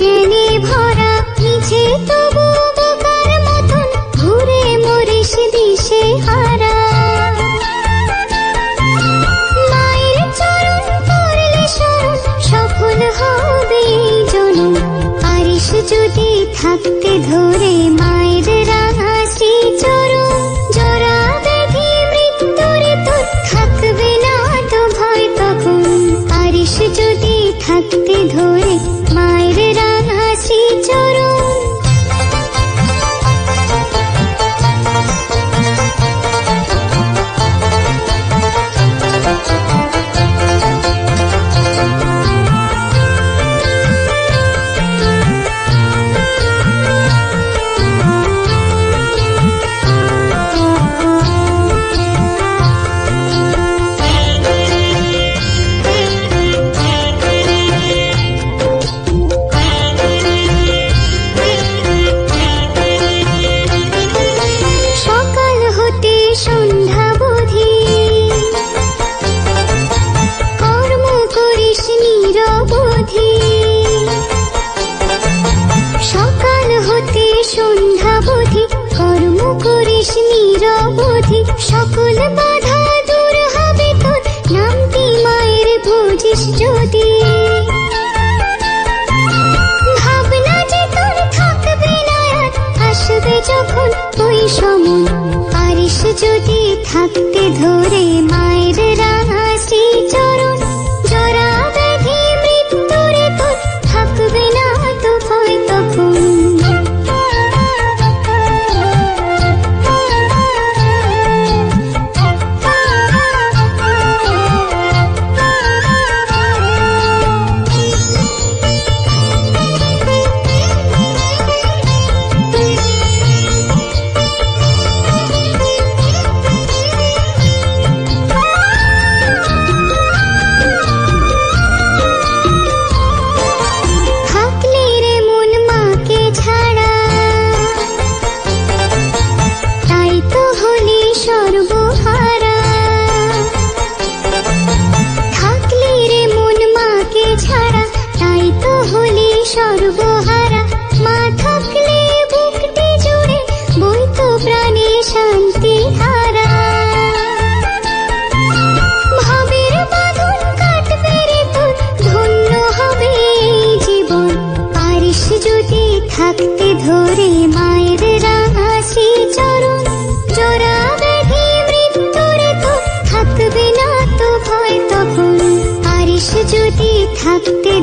জেনে ভরা মিছে তবু বোকার মতন ঘুরে মরিস দিশে হারা। মায়ের চরণ করলে যদি থাকতে ধরে মায়ের রাঙা শ্রী জরা ব্যাধি মৃত্যুরে তোর থাকবে না তো ভয় তখন। পারিস যদি থাকতে ধরে 就地踏步。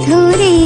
Lurie.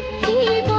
ಕಿತ್ತಿ